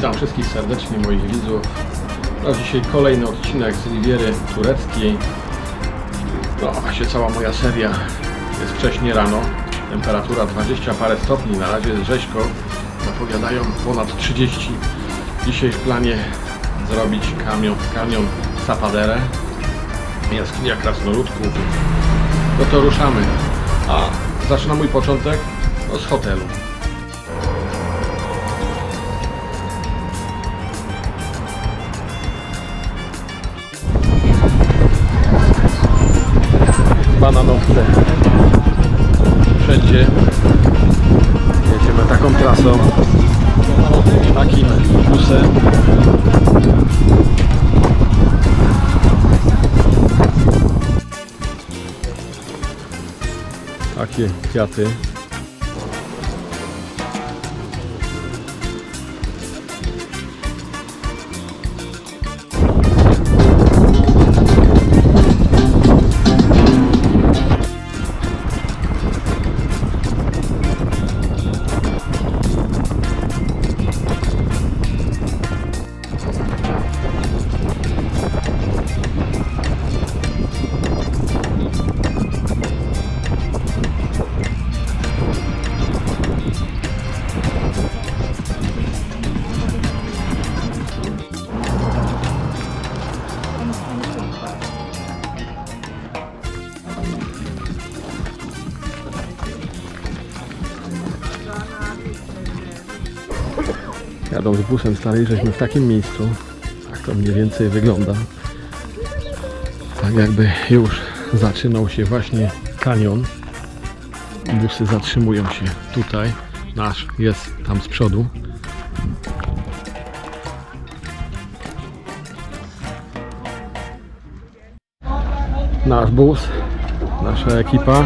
Witam wszystkich serdecznie, moich widzów. Dzisiaj kolejny odcinek z Riviery Tureckiej. No, właśnie cała moja seria jest wcześnie rano. Temperatura 20 parę stopni, na razie jest rzeźko. Zapowiadają ponad 30. Dzisiaj w planie zrobić kamion, kanion Sapaderę. Jaskinia Krasnoludków. No to ruszamy. A zaczyna mój początek no, z hotelu. Trasą, takim busem. Takie kwiaty. Jadą z busem stary, żeśmy w takim miejscu. Tak to mniej więcej wygląda. Tak jakby już zaczynał się właśnie kanion. Busy zatrzymują się tutaj. Nasz jest tam z przodu. Nasz bus, nasza ekipa.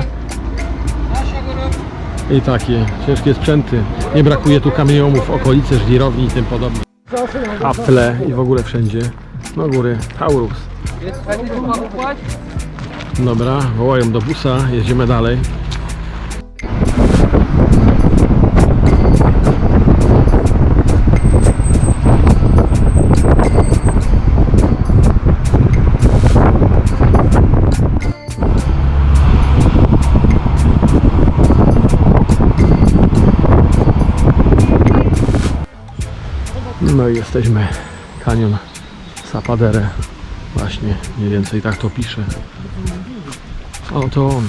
I takie ciężkie sprzęty. Nie brakuje tu kamieniomów, okolice, żwirowni i tym podobne. A w tle i w ogóle wszędzie. No góry, Taurus. Dobra, wołają do busa, jedziemy dalej. No i jesteśmy kanion Sapadere. Właśnie, mniej więcej tak to pisze. O, to on.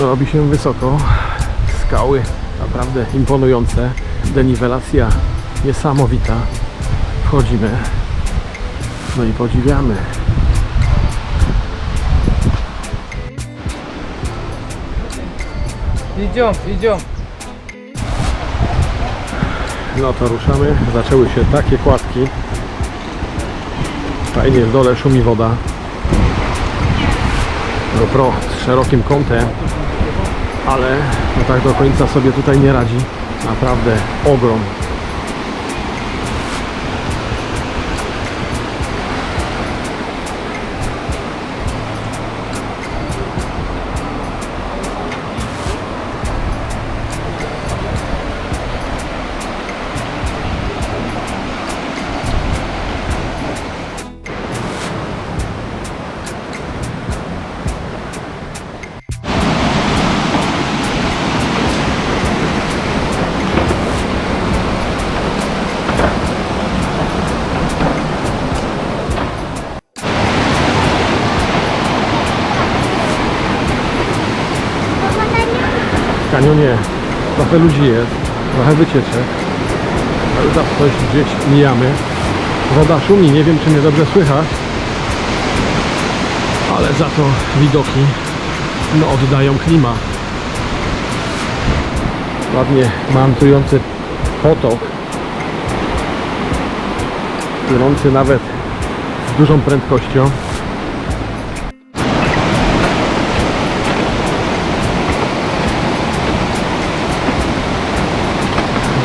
Robi się wysoko. Skały naprawdę imponujące. Deniwelacja niesamowita. Wchodzimy. No i podziwiamy. Idziemy, idziemy. No to ruszamy. Zaczęły się takie kładki. Fajnie w dole szumi woda. GoPro z szerokim kątem, ale no tak do końca sobie tutaj nie radzi. Naprawdę ogrom trochę ludzi jest, trochę wycieczek. Ale za coś gdzieś mijamy. Woda szumi, nie wiem czy mnie dobrze słychać. Ale za to widoki no, oddają klima. Ładnie mantujący potok. Płynący nawet z dużą prędkością.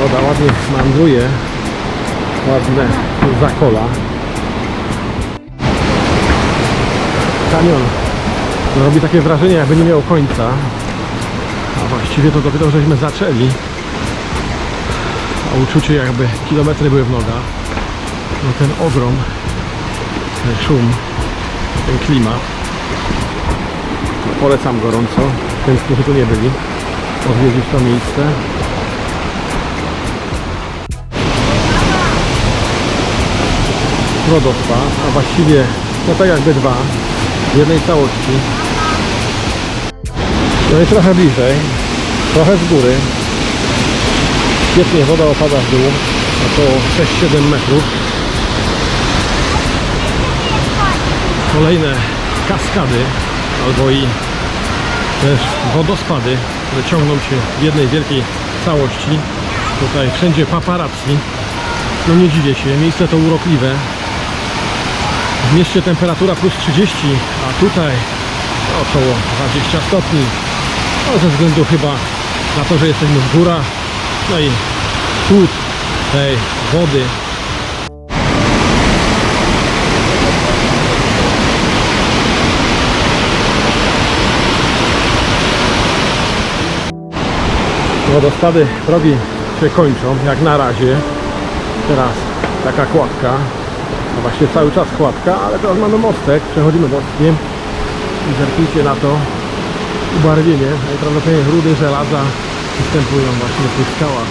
Woda ładnie mandruje. Ładne zakola. Kanion robi takie wrażenie, jakby nie miało końca. A właściwie to dopiero żeśmy zaczęli. A uczucie jakby kilometry były w nogach. No ten ogrom, ten szum, ten klimat. Polecam gorąco tym, którzy tu nie byli, odwiedzić to miejsce. Wodospad, a właściwie no tak jakby dwa w jednej całości. No i trochę bliżej, trochę z góry. Świetnie woda opada w dół, około 6-7 metrów. Kolejne kaskady albo i też wodospady, które ciągną się w jednej wielkiej całości. Tutaj wszędzie paparazzi. No nie dziwię się, miejsce to urokliwe. W mieście temperatura plus 30, a tutaj około 20 stopni. No ze względu chyba na to, że jesteśmy w górach. No i chłód tej wody. Wodospady progi się kończą, jak na razie. Teraz taka kładka. No właśnie cały czas kładka, ale teraz mamy mostek. Przechodzimy mostkiem i zerknijcie na to ubarwienie. Najprawdopodobniej rudy żelaza występują właśnie w tych skałach.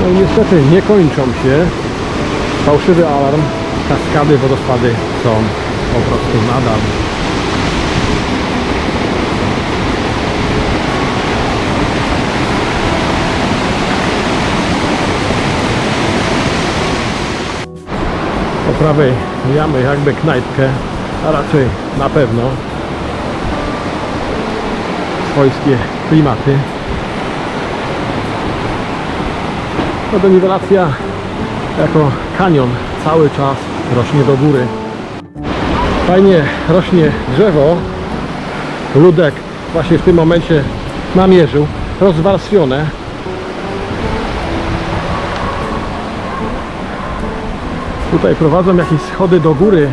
No i niestety nie kończą się. Fałszywy alarm. Kaskady, wodospady są po prostu nadal. Po prawej mamy jakby knajpkę, a raczej na pewno swojskie klimaty. No to niwelacja jako kanion cały czas rośnie do góry. Fajnie rośnie drzewo. Ludek właśnie w tym momencie namierzył. Rozwarstwione. Tutaj prowadzą jakieś schody do góry,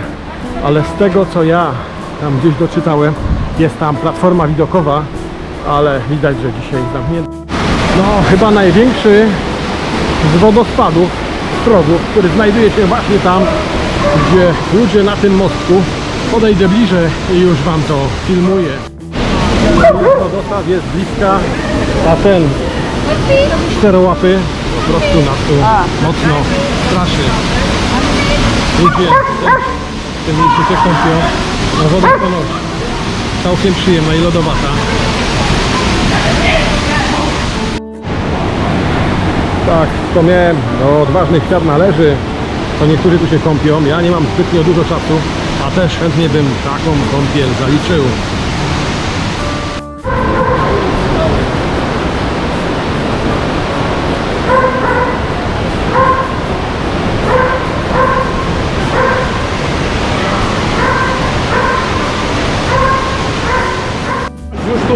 ale z tego co ja tam gdzieś doczytałem, jest tam platforma widokowa, ale widać, że dzisiaj zamknięta. No, chyba największy z wodospadów, progów, który znajduje się właśnie tam, gdzie ludzie na tym mostku. Podejdę bliżej i już Wam to filmuję. Wodospad jest bliska, a ten czterołapy po prostu nas tu mocno straszy. Ludzie miejscu się kąpią. No woda ponoć całkiem przyjemna i lodowata. Tak, wspomniałem, do odważnych świat należy. To niektórzy tu się kąpią. Ja nie mam zbytnio dużo czasu, a też chętnie bym taką kąpiel zaliczył.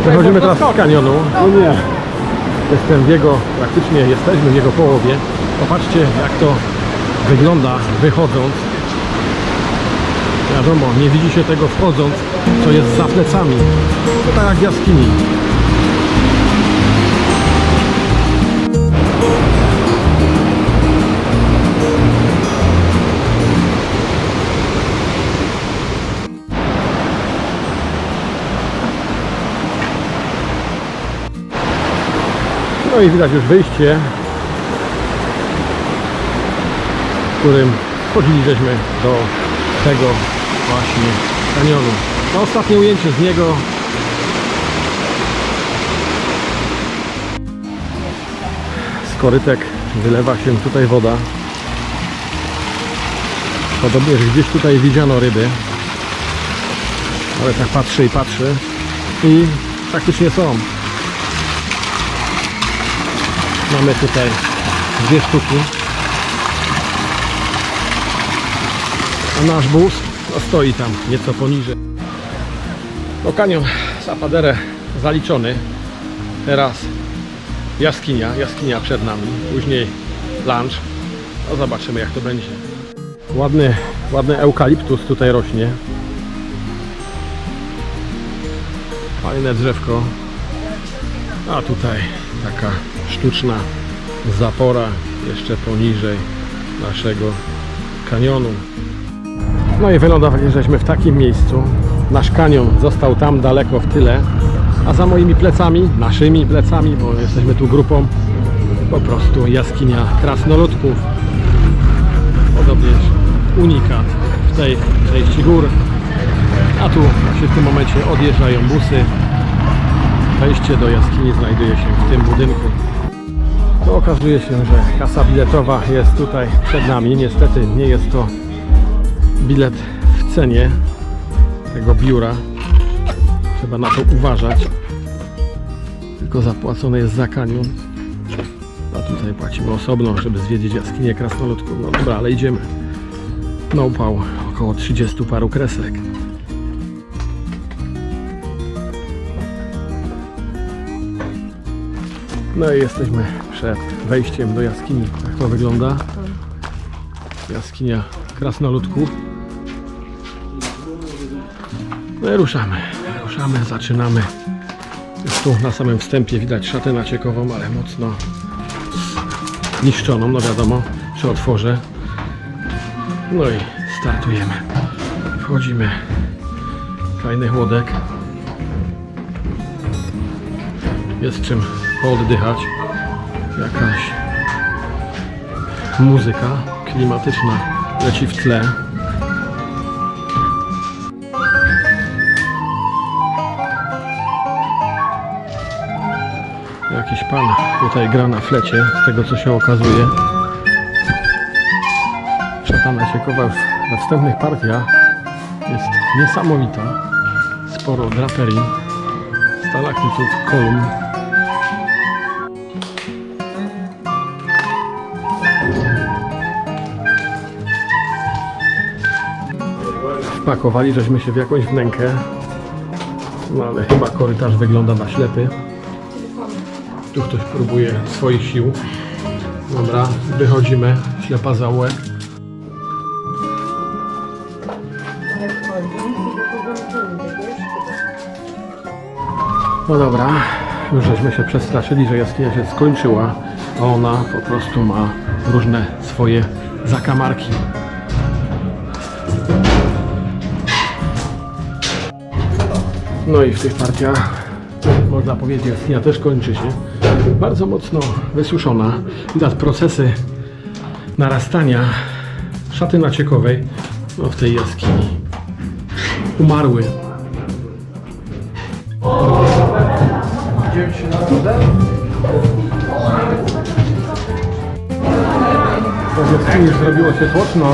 Można teraz z kanionu. No nie. Jestem w jego, praktycznie jesteśmy w jego połowie. Popatrzcie jak to wygląda wychodząc. Wiadomo, nie widzi się tego wchodząc, co jest za plecami. To tak jak w jaskini. No i widać już wyjście, którym wchodzili żeśmy do tego właśnie kanionu. No ostatnie ujęcie z niego. Z korytek wylewa się tutaj woda. Podobnie, że gdzieś tutaj widziano ryby. Ale tak patrzę i patrzę. I faktycznie są. Mamy tutaj dwie sztuki. A nasz bus no, stoi tam nieco poniżej. No kanion Zapaderę zaliczony. Teraz jaskinia, jaskinia przed nami. Później lunch. No zobaczymy jak to będzie. Ładny, ładny eukaliptus tutaj rośnie. Fajne drzewko. A tutaj taka sztuczna zapora jeszcze poniżej naszego kanionu. No i wygląda fakt, że jesteśmy w takim miejscu. Nasz kanion został tam daleko w tyle, a za moimi plecami, naszymi plecami, bo jesteśmy tu grupą, po prostu jaskinia krasnoludków. Podobnież unikat w tej części gór. A tu właśnie w tym momencie odjeżdżają busy. Wejście do jaskini znajduje się w tym budynku. No, okazuje się, że kasa biletowa jest tutaj przed nami. Niestety nie jest to bilet w cenie tego biura. Trzeba na to uważać. Tylko zapłacone jest za kanion. A tutaj płacimy osobno, żeby zwiedzić jaskinię krasnoludków. No dobra, ale idziemy. No upał około 30 paru kresek. No i jesteśmy przed wejściem do jaskini. Jak to wygląda? Jaskinia krasnoludków. No i ruszamy. Ruszamy, zaczynamy. Już tu na samym wstępie widać szatę naciekową, ale mocno niszczoną, no wiadomo, przy otworze. No i startujemy. Wchodzimy. Fajny chłodek. Jest czym oddychać. Jakaś muzyka klimatyczna leci w tle. Jakiś pan tutaj gra na flecie, z tego co się okazuje. Szatana Ciekowa we wstępnych partiach jest niesamowita. Sporo draperii, stalaktytów, kolumn. Wpakowali żeśmy się w jakąś wnękę. No ale chyba korytarz wygląda na ślepy. Tu ktoś próbuje swoich sił. Dobra, wychodzimy. Ślepa zaułek. No dobra, już żeśmy się przestraszyli, że jaskinia się skończyła, a ona po prostu ma różne swoje zakamarki. No i w tych partiach można powiedzieć, jaskinia też kończy się. Bardzo mocno wysuszona. Widać procesy narastania szaty naciekowej no, w tej jaskini. Umarły. W jaskini zrobiło się tłoczno.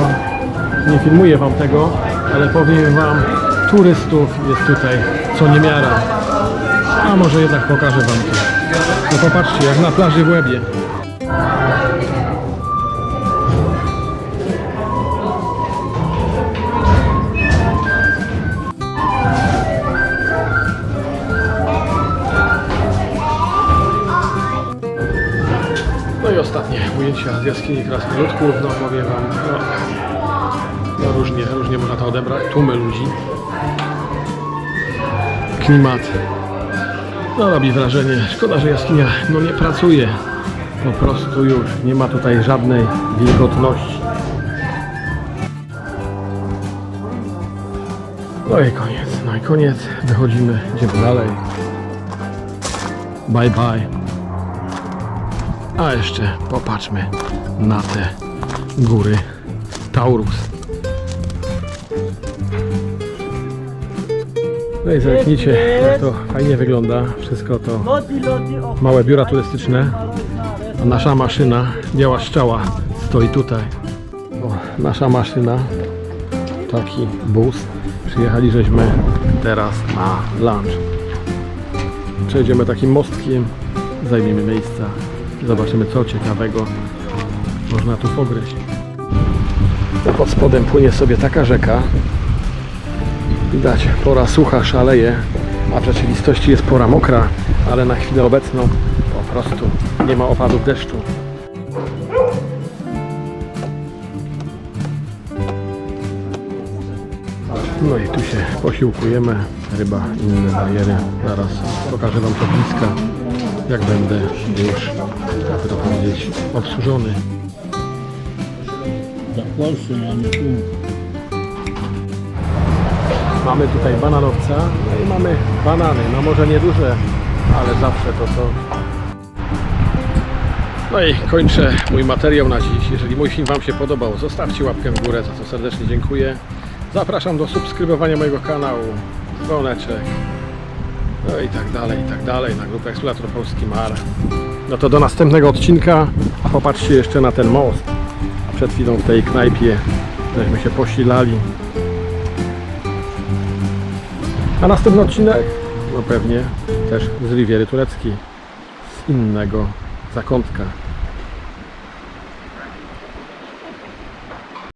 Nie filmuję wam tego, ale powiem wam, turystów jest tutaj co niemiara. A może jednak pokażę wam to. No popatrzcie, jak na plaży w Łebie. No i ostatnie ujęcia z jaskini Krasnoludków. No powiem wam, no, no różnie, różnie można to odebrać. Tłumy ludzi. Klimat no robi wrażenie. Szkoda, że jaskinia no nie pracuje. Po prostu już nie ma tutaj żadnej wilgotności. No i koniec. No i koniec. Wychodzimy. Idziemy dalej. Bye bye. A jeszcze popatrzmy na te góry Taurus. No i zerknijcie, jak to fajnie wygląda. Wszystko to małe biura turystyczne. A nasza maszyna, biała szczała, stoi tutaj. O, nasza maszyna, taki bus. Przyjechali żeśmy teraz na lunch. Przejdziemy takim mostkiem, zajmiemy miejsca, zobaczymy co ciekawego można tu pogryźć. Pod spodem płynie sobie taka rzeka, Widać, pora sucha szaleje, a w rzeczywistości jest pora mokra, ale na chwilę obecną po prostu nie ma opadów deszczu. No i tu się posiłkujemy. Ryba, inne bariery. Zaraz pokażę Wam to bliska, jak będę już, jakby to powiedzieć, obsłużony. Za Polsce, nie tu. Mamy tutaj bananowca, no i mamy banany. No może nieduże, ale zawsze to są. No i kończę mój materiał na dziś. Jeżeli mój film Wam się podobał, zostawcie łapkę w górę, za co serdecznie dziękuję. Zapraszam do subskrybowania mojego kanału, dzwoneczek, no i tak dalej, i tak dalej, na grupę Eksplorator Polski Mar. No to do następnego odcinka, a popatrzcie jeszcze na ten most. Przed chwilą w tej knajpie żeśmy się posilali. A następny odcinek, no pewnie też z Riviery Tureckiej, z innego zakątka